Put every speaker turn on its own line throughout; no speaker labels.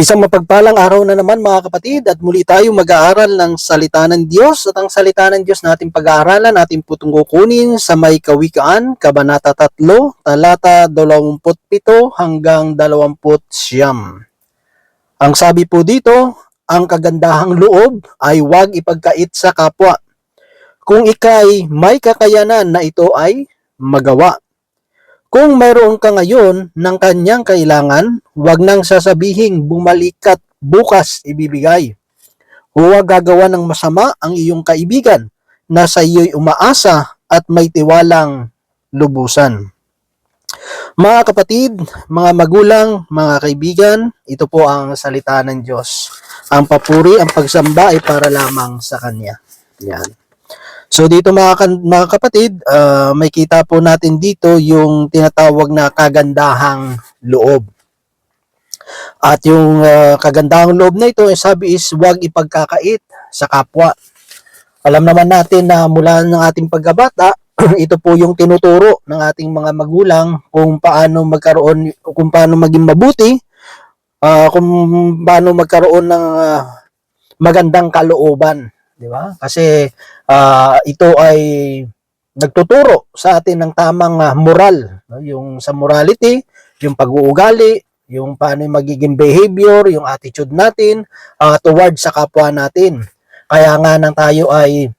Isang mapagpalang araw na naman mga kapatid at muli tayo mag-aaral ng salita ng Diyos at ang salita ng Diyos natin pag-aaralan natin po itong kukunin sa may kawikaan, Kabanata 3, talata 27 hanggang 20 siyam. Ang sabi po dito, ang kagandahang loob ay huwag ipagkait sa kapwa. Kung ikay may kakayanan na ito ay magawa. Kung mayroon ka ngayon ng kanyang kailangan, huwag nang sasabihing bumalik at bukas ibibigay. Huwag gagawa ng masama ang iyong kaibigan na sa iyo'y umaasa at may tiwalang lubusan. Mga kapatid, mga magulang, mga kaibigan, ito po ang salita ng Diyos. Ang papuri, ang pagsamba ay para lamang sa Kanya. Yan. So dito mga, mga kapatid, ah, may kita po natin dito yung tinatawag na kagandahang loob. At yung ah, kagandahang loob na ito, sabi is huwag ipagkakait sa kapwa. Alam naman natin na mula ng ating pagkabata, ito po yung tinuturo ng ating mga magulang kung paano magkaroon, kung paano maging mabuti, ah, kung paano magkaroon ng ah, magandang kalooban, di ba? Kasi ah, ito ay nagtuturo sa atin ng tamang ah, moral, no? yung sa morality, yung pag-uugali, yung paano yung magiging behavior, yung attitude natin ah, towards sa kapwa natin. Kaya nga nang tayo ay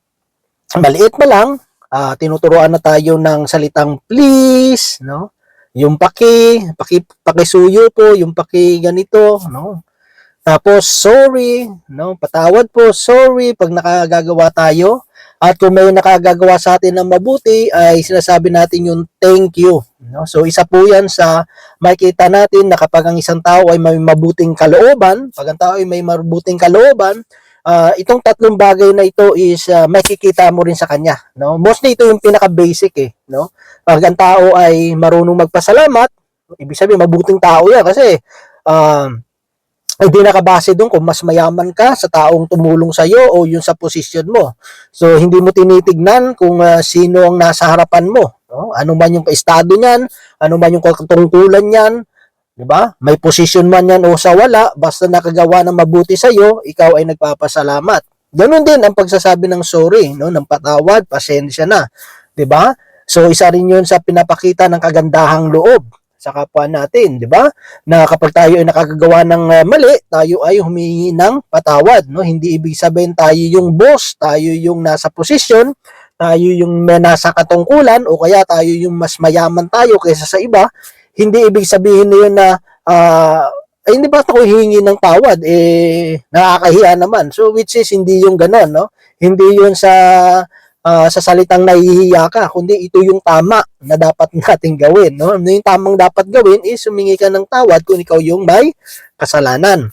maliit pa lang, ah, tinuturuan na tayo ng salitang please, no? Yung paki, paki, pakisuyo po, yung paki ganito, no? Tapos, sorry, no? Patawad po, sorry pag nakagagawa tayo. At kung may nakagagawa sa atin ng mabuti, ay sinasabi natin yung thank you. No? So, isa po yan sa makita natin na kapag ang isang tao ay may mabuting kalooban, pag ang tao ay may mabuting kalooban, ah, itong tatlong bagay na ito is ah, makikita mo rin sa kanya. No? Mostly ito yung pinaka-basic eh. No? Pag ang tao ay marunong magpasalamat, ibig sabihin mabuting tao yan kasi um, ay di nakabase doon kung mas mayaman ka sa taong tumulong sa iyo o yung sa posisyon mo. So hindi mo tinitignan kung ah, sino ang nasa harapan mo, no? Ano man yung estado niyan, ano man yung katungkulan niyan, 'di ba? May posisyon man yan o sa wala, basta nakagawa ng mabuti sa iyo, ikaw ay nagpapasalamat. Ganun din ang pagsasabi ng sorry, no? Ng patawad, pasensya na, 'di ba? So isa rin 'yun sa pinapakita ng kagandahang loob sa kapwa natin, 'di ba? Na kapag tayo ay nakakagawa ng uh, mali, tayo ay humingi ng patawad, no? Hindi ibig sabihin tayo yung boss, tayo yung nasa posisyon, tayo yung may nasa katungkulan o kaya tayo yung mas mayaman tayo kaysa sa iba. Hindi ibig sabihin na 'yun na ah, ay hindi ba ako hihingi ng tawad eh nakakahiya naman. So which is hindi yung ganon, no? Hindi 'yun sa ah, sa salitang nahihiya ka, kundi ito yung tama na dapat nating gawin. No? Yung tamang dapat gawin is humingi ka ng tawad kung ikaw yung may kasalanan.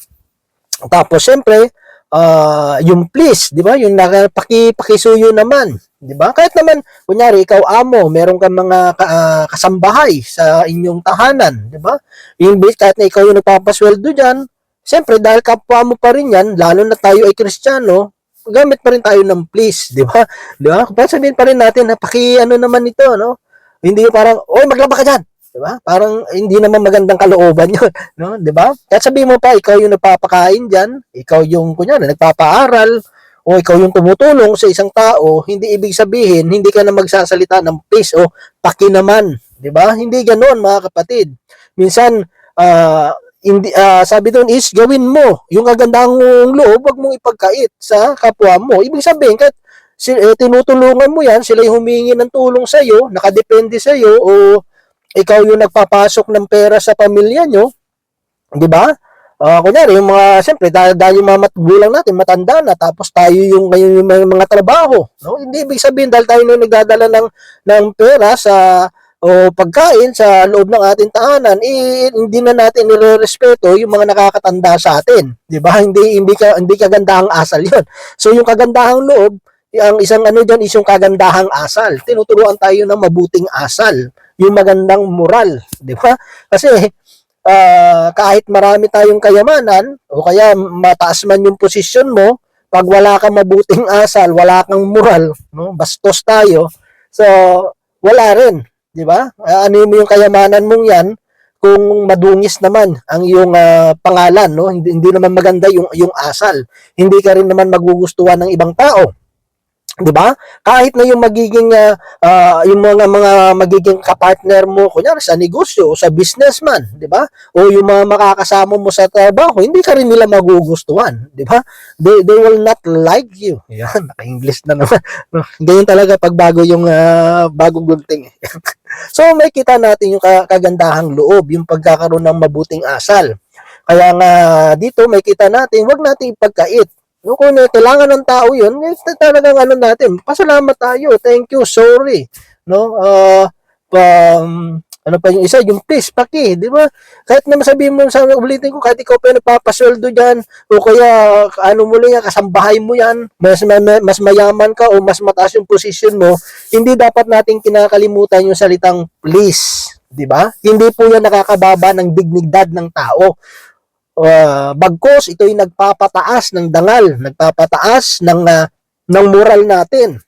Tapos, syempre, ah, yung please, di ba? Yung nakapaki, pakisuyo naman. Di ba? Kahit naman, kunyari, ikaw amo, meron kang mga ah, kasambahay sa inyong tahanan. Di ba? Yung kahit na ikaw yung nagpapasweldo dyan, Siyempre, dahil kapwa mo pa rin yan, lalo na tayo ay kristyano, gamit pa rin tayo ng please, di ba? Di ba? Kaya sabihin pa rin natin na paki ano naman ito, no? Hindi yung parang, oy, maglaba ka dyan. Di ba? Parang hindi naman magandang kalooban yun, no? Di ba? Kaya sabihin mo pa, ikaw yung nagpapakain dyan, ikaw yung, kunyari, nagpapaaral, o ikaw yung tumutulong sa isang tao, hindi ibig sabihin, hindi ka na magsasalita ng please o paki naman. Di ba? Hindi ganoon mga kapatid. Minsan, ah, hindi ah, sabi doon is gawin mo yung kagandahang loob wag mong ipagkait sa kapwa mo ibig sabihin kahit si, eh, tinutulungan mo yan sila yung humingi ng tulong sa iyo nakadepende sa iyo o ikaw yung nagpapasok ng pera sa pamilya nyo di ba Ah, kunyari, yung mga, siyempre, dahil, dahil yung mga matgulang natin, matanda na, tapos tayo yung, ngayon yung mga, mga trabaho, no? Hindi ibig sabihin, dahil tayo nung nagdadala ng, ng pera sa, o pagkain sa loob ng ating tahanan, eh, hindi na natin nirerespeto yung mga nakakatanda sa atin. 'Di ba? Hindi hindi ka hindi kagandahang asal 'yon. So yung kagandahang loob, ang isang ano diyan is yung kagandahang asal. Tinuturuan tayo ng mabuting asal, yung magandang moral, 'di ba? Kasi ah, kahit marami tayong kayamanan o kaya mataas man yung posisyon mo, pag wala kang mabuting asal, wala kang moral, no? Bastos tayo. So, wala rin, 'di ba? Ano mo yung kayamanan mong 'yan kung madungis naman ang iyong ah, pangalan, no? Hindi, hindi naman maganda yung yung asal. Hindi ka rin naman magugustuhan ng ibang tao. 'Di ba? Kahit na yung magiging ah, ah, yung mga mga magiging kapartner mo kunyari sa negosyo o sa businessman, 'di ba? O yung mga makakasama mo sa trabaho, hindi ka rin nila magugustuhan, 'di ba? They they will not like you. Yan, naka-English na naman. Ganyan talaga pag bago yung ah, bagong gunting. so may kita natin yung ka- kagandahang loob, yung pagkakaroon ng mabuting asal. Kaya nga dito may kita natin, wag nating ipagkait. No, kung eh, kailangan ng tao yun, eh, talagang ano natin, pasalamat tayo, thank you, sorry. No, ah, pa, um, ano pa yung isa, yung please, paki, di ba? Kahit na masabihin mo sa ulitin ko, kahit ikaw pa yung nagpapasweldo dyan, o kaya ano mo lang yan, kasambahay mo yan, mas, ma- ma- mas mayaman ka o mas mataas yung position mo, hindi dapat nating kinakalimutan yung salitang please. Di ba? Hindi po yan nakakababa ng dignidad ng tao. Uh, bagkos, ito yung nagpapataas ng dangal, nagpapataas ng, ah, ng moral natin.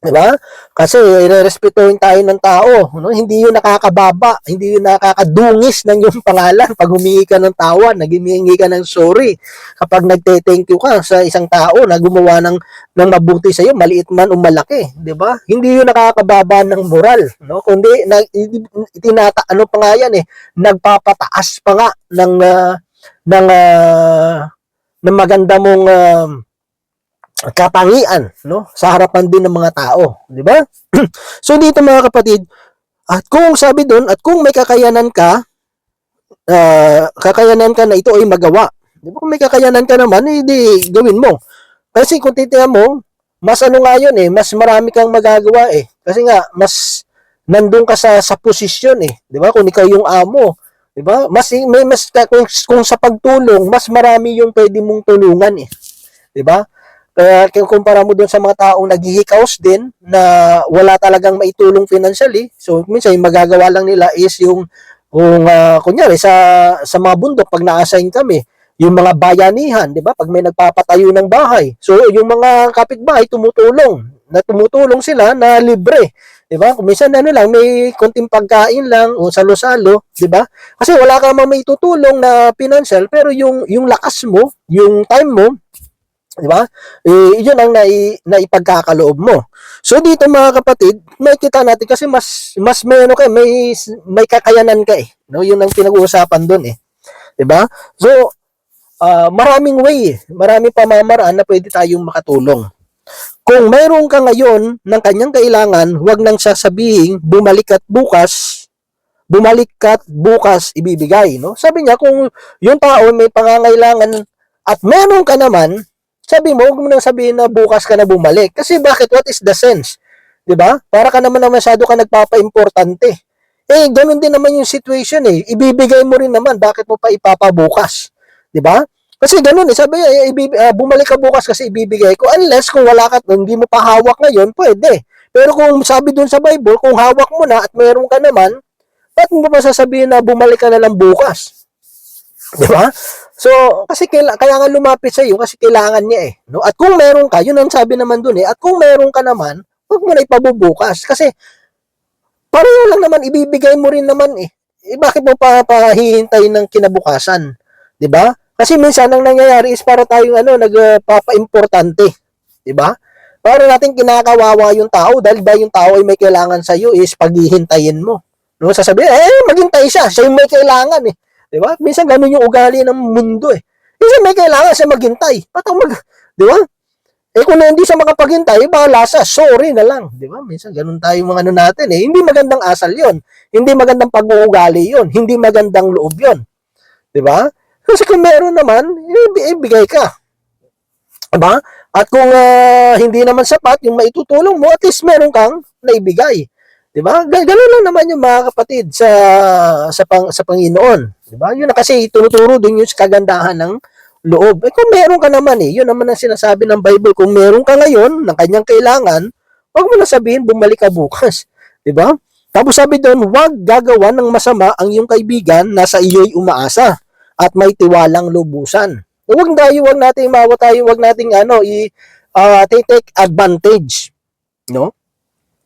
Di ba? Kasi irerespetuhin tayo ng tao. No? Hindi yun nakakababa, hindi yun nakakadungis ng yung pangalan. Pag humingi ka ng tawa, naghihingi ka ng sorry. Kapag nagte-thank you ka sa isang tao na gumawa ng, ng mabuti sa iyo, maliit man o malaki. Di ba? Hindi yun nakakababa ng moral. No? Kundi, na, itinata, ano pa nga yan eh, nagpapataas pa nga ng, ah, ng, ah, ng maganda mong ah, katangian no? Sa harapan din ng mga tao di ba? So dito mga kapatid at kung sabi doon at kung may kakayanan ka ah, kakayanan ka na ito ay magawa. Di ba? Kung may kakayanan ka naman hindi gawin mo. Kasi kung titingnan mo mas ano nga yun eh mas marami kang magagawa eh. Kasi nga mas nandun ka sa sa posisyon eh. Di ba? Kung ikaw yung amo di ba mas may mas kung, kung sa pagtulong mas marami yung pwede mong tulungan eh di ba kaya kung kumpara mo doon sa mga taong naghihikaos din na wala talagang maitulong financially, so minsan yung magagawa lang nila is yung kung ah, kunyari sa sa mga bundok pag na-assign kami, yung mga bayanihan, 'di ba? Pag may nagpapatayo ng bahay. So yung mga kapitbahay tumutulong, na tumutulong sila na libre. 'Di ba? Kung minsan ano lang may konting pagkain lang o salo-salo, 'di ba? Kasi wala ka mang may tutulong na financial pero yung yung lakas mo, yung time mo, Di ba? Eh, yun ang nai, naipagkakaloob mo. So dito mga kapatid, may kita natin kasi mas mas may ano ka, may may kakayanan ka eh. No, yun ang pinag-uusapan doon eh. 'Di ba? So ah, maraming way, eh. maraming pamamaraan na pwede tayong makatulong. Kung mayroon ka ngayon ng kanyang kailangan, huwag nang sasabihin bumalik at bukas bumalik at bukas ibibigay, no? Sabi niya kung yung tao may pangangailangan at meron ka naman, sabi mo, huwag mo nang sabihin na bukas ka na bumalik. Kasi bakit? What is the sense? 'Di ba? Para ka naman na masyado ka nagpapa-importante. Eh, ganun din naman yung situation eh. Ibibigay mo rin naman, bakit mo pa ipapabukas? 'Di ba? Kasi ganun eh, sabi niya, ah, bumalik ka bukas kasi ibibigay ko. Unless kung wala ka, hindi mo pa hawak ngayon, pwede. Pero kung sabi dun sa Bible, kung hawak mo na at meron ka naman, ba't mo sasabihin na bumalik ka na lang bukas? Di ba? So, kasi kaila, kaya nga lumapit sa iyo kasi kailangan niya eh. No? At kung meron ka, yun ang sabi naman dun eh. At kung meron ka naman, huwag mo na ipabubukas. Kasi, pareho lang naman, ibibigay mo rin naman eh. eh bakit mo pa pahihintay ng kinabukasan? 'Di ba? Kasi minsan ang nangyayari is para tayong ano, nagpapa-importante. 'Di ba? Para natin kinakawawa yung tao dahil ba yung tao ay may kailangan sa iyo is paghihintayin mo. No, sasabihin, eh, maghintay siya. Siya yung may kailangan eh. Di ba? Minsan ganun yung ugali ng mundo eh. Minsan may kailangan siya maghintay. Ba't ako mag... Di ba? Eh kung hindi siya makapaghintay, bahala siya. Sorry na lang. Di ba? Minsan ganun tayo mga ano natin eh. Hindi magandang asal yon Hindi magandang pag-uugali yon Hindi magandang loob yon Di ba? Kasi kung meron naman, ibi- ibigay ka. Diba? At kung ah, hindi naman sapat yung maitutulong mo, at least meron kang naibigay. 'Di ba? Ga- Ganun lang naman yung mga kapatid sa sa pang, sa Panginoon, 'di ba? Yun na kasi tinuturo din yung kagandahan ng loob. Eh kung meron ka naman eh, yun naman ang sinasabi ng Bible, kung meron ka ngayon ng kanyang kailangan, huwag mo na sabihin bumalik ka bukas, 'di ba? Tapos sabi doon, huwag gagawa ng masama ang iyong kaibigan na sa iyo'y umaasa at may tiwalang lubusan. Huwag tayo, huwag nating mawa tayo, huwag nating ano, i, ah, take advantage. No?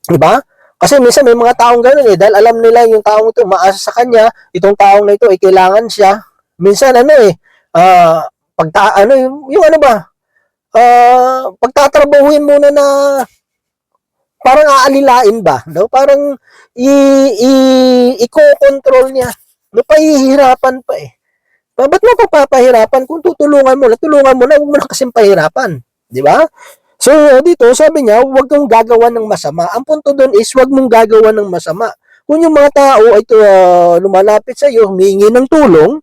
Diba? Kasi minsan may mga taong gano'n eh, dahil alam nila yung taong ito, maasa sa kanya, itong taong na ito ay kailangan siya. Minsan ano eh, ah, pagta, ano, yung, yung ano ba, ah, pagtatrabahuin muna na parang aalilain ba, no? Parang i, i, i-control niya. No, pahihirapan pa eh. Ba, ba't mo pa papahirapan kung tutulungan mo na, tulungan mo na, huwag mo na kasing pahirapan. Di ba? So, dito, sabi niya, huwag kang gagawa ng masama. Ang punto doon is, huwag mong gagawa ng masama. Kung yung mga tao ay uh, lumalapit sa iyo, humingi ng tulong,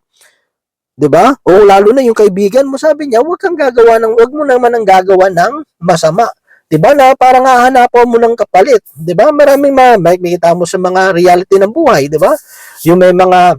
'di ba? O lalo na yung kaibigan mo, sabi niya, huwag kang gagawa ng huwag mo naman ang gagawa ng masama. 'Di ba? Na parang hahanapan mo ng kapalit, 'di ba? Maraming ma makikita mo sa mga reality ng buhay, 'di ba? Yung may mga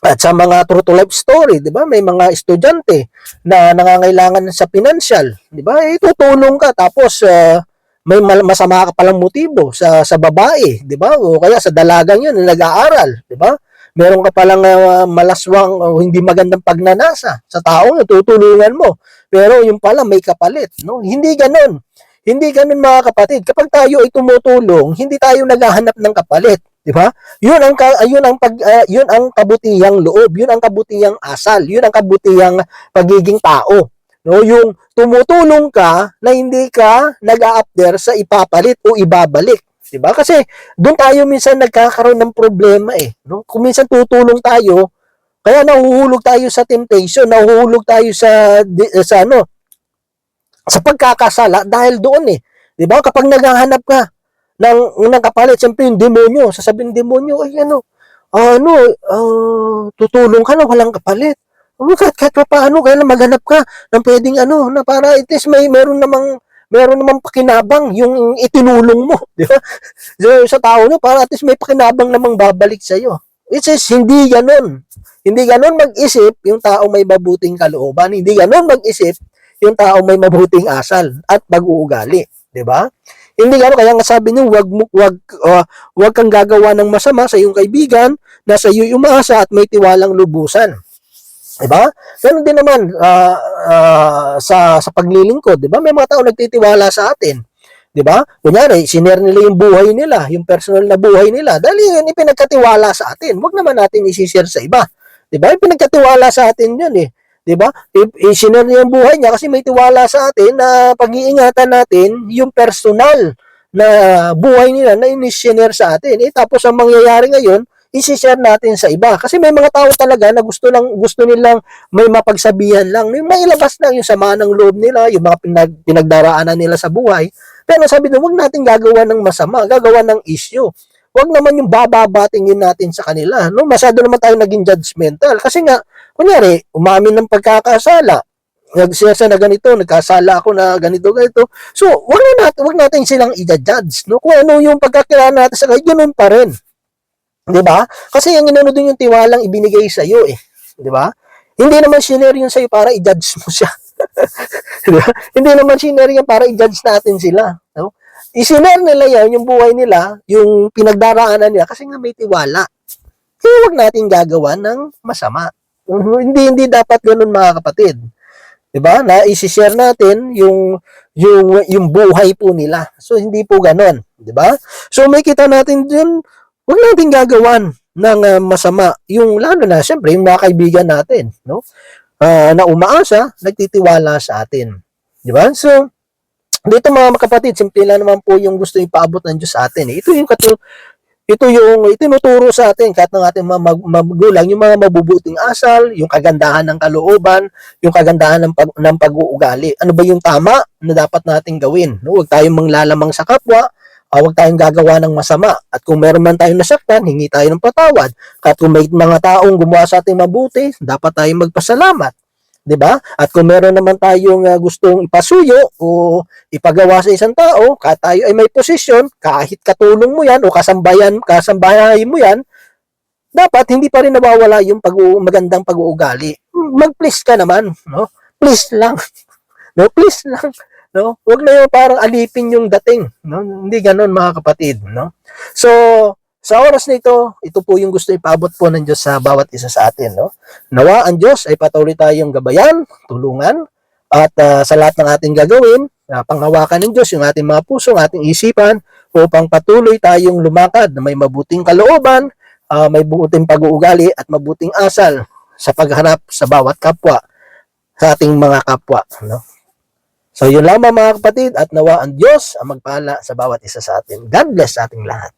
at sa mga true to life story, 'di ba? May mga estudyante na nangangailangan sa financial, 'di ba? Eh, tutulong ka tapos uh, may masama ka palang motibo sa sa babae, 'di ba? O kaya sa dalagang 'yun na nag-aaral, 'di ba? Meron ka palang uh, malaswang o hindi magandang pagnanasa sa taong tutulungan mo. Pero yung pala may kapalit, no? Hindi ganoon. Hindi ganoon mga kapatid. Kapag tayo ay tumutulong, hindi tayo naghahanap ng kapalit, 'di ba? 'Yun ang ka, yun ang pag uh, yun ang kabutihang loob, yun ang kabutihang asal, yun ang kabutihang pagiging tao. No, yung tumutulong ka na hindi ka nag-a-up sa ipapalit o ibabalik. 'Di ba? Kasi doon tayo minsan nagkakaroon ng problema eh, no? Kung minsan tutulong tayo, kaya nahuhulog tayo sa temptation, nahuhulog tayo sa sa ano, sa pagkakasala dahil doon eh. 'Di ba? Kapag naghahanap ka ng ng kapalit, siyempre yung demonyo, sasabihin ng demonyo, ay ano, ano, uh, tutulong ka na walang kapalit. Oh, kahit, kahit pa paano, kaya maghanap ka ng pwedeng ano, na para it is may meron namang meron namang pakinabang yung itinulong mo, di ba? So, sa tao no, para at least may pakinabang namang babalik sa iyo. It is hindi ganoon. Hindi ganoon mag-isip yung tao may mabuting kalooban. Hindi ganoon mag-isip yung tao may mabuting asal at pag-uugali, di ba? Hindi ganoon kaya nga sabi niyo wag wag uh, wag kang gagawa ng masama sa iyong kaibigan na sa iyo umaasa at may tiwalang lubusan. 'Di ba? Ganun din naman uh, uh, sa sa paglilingkod, 'di ba? May mga tao nagtitiwala sa atin. 'Di ba? Kunyari, sinare nila yung buhay nila, yung personal na buhay nila. Dahil yun ipinagkatiwala sa atin. Huwag naman natin i-share sa iba. 'Di ba? Ipinagkatiwala sa atin 'yun eh. 'Di ba? I-share niya yung buhay niya kasi may tiwala sa atin na pag-iingatan natin yung personal na buhay nila na in-share sa atin. Eh, tapos ang mangyayari ngayon, isi-share natin sa iba. Kasi may mga tao talaga na gusto lang gusto nilang may mapagsabihan lang, may mailabas lang yung sama ng loob nila, yung mga pinag, pinagdaraanan nila sa buhay. Pero sabi nila, huwag natin gagawa ng masama, gagawa ng issue. Huwag naman yung bababatingin natin sa kanila. No? Masyado naman tayo naging judgmental. Kasi nga, kunyari, umamin ng pagkakasala, nagsiya na ganito, nagkasala ako na ganito, ganito. So, wag na natin, wag natin silang i-judge, no? Kung ano yung pagkakilala natin sa kanila, ganun pa rin. 'Di ba? Kasi yung inano din yung tiwalang ibinigay sa iyo eh. 'Di ba? Hindi naman shinare yun sa iyo para i-judge mo siya. diba? Hindi naman shinare yan para i-judge natin sila. No? Isinare nila yan, yung buhay nila, yung pinagdaraanan nila, kasi nga may tiwala. Kaya huwag natin gagawa ng masama. Hindi, hindi dapat ganun mga kapatid. 'Di ba? Na i-share natin yung yung yung buhay po nila. So hindi po ganoon, 'di ba? So may kita natin dun huwag natin gagawan ng uh, masama. Yung lalo na, siyempre, yung mga kaibigan natin, no? Uh, na umaasa, nagtitiwala sa atin. Di ba? So, dito mga kapatid, simple lang naman po yung gusto ipaabot ng Diyos sa atin. Ito yung katul ito yung itinuturo sa atin kahit ng ating mga magulang, yung mga mabubuting asal, yung kagandahan ng kalooban, yung kagandahan ng, pag, ng pag-uugali. Ano ba yung tama na dapat nating gawin? No? Huwag tayong manglalamang sa kapwa, uh, huwag tayong gagawa ng masama. At kung meron man tayong nasaktan, hingi tayo ng patawad. At kung may mga taong gumawa sa ating mabuti, dapat tayong magpasalamat. 'Di ba? At kung meron naman tayong uh, gustong ipasuyo o ipagawa sa isang tao, kahit tayo ay may posisyon, kahit katulong mo 'yan o kasambayan, kasambahay mo 'yan, dapat hindi pa rin nawawala yung pag magandang pag-uugali. Mag-please ka naman, no? Please lang. No, please lang. No? Huwag na yung parang alipin yung dating. No? Hindi ganoon mga kapatid. No? So, sa oras na ito, ito po yung gusto ipabot po ng Diyos sa bawat isa sa atin. No? Nawa ang Diyos ay patuloy tayong gabayan, tulungan, at uh, sa lahat ng ating gagawin, uh, panghawakan ng Diyos yung ating mga puso, ang ating isipan, upang patuloy tayong lumakad na may mabuting kalooban, ah, may buting pag-uugali at mabuting asal sa pagharap sa bawat kapwa, sa ating mga kapwa. No? So yun lamang mga kapatid at nawa ang Diyos ang magpala sa bawat isa sa atin. God bless sa ating lahat.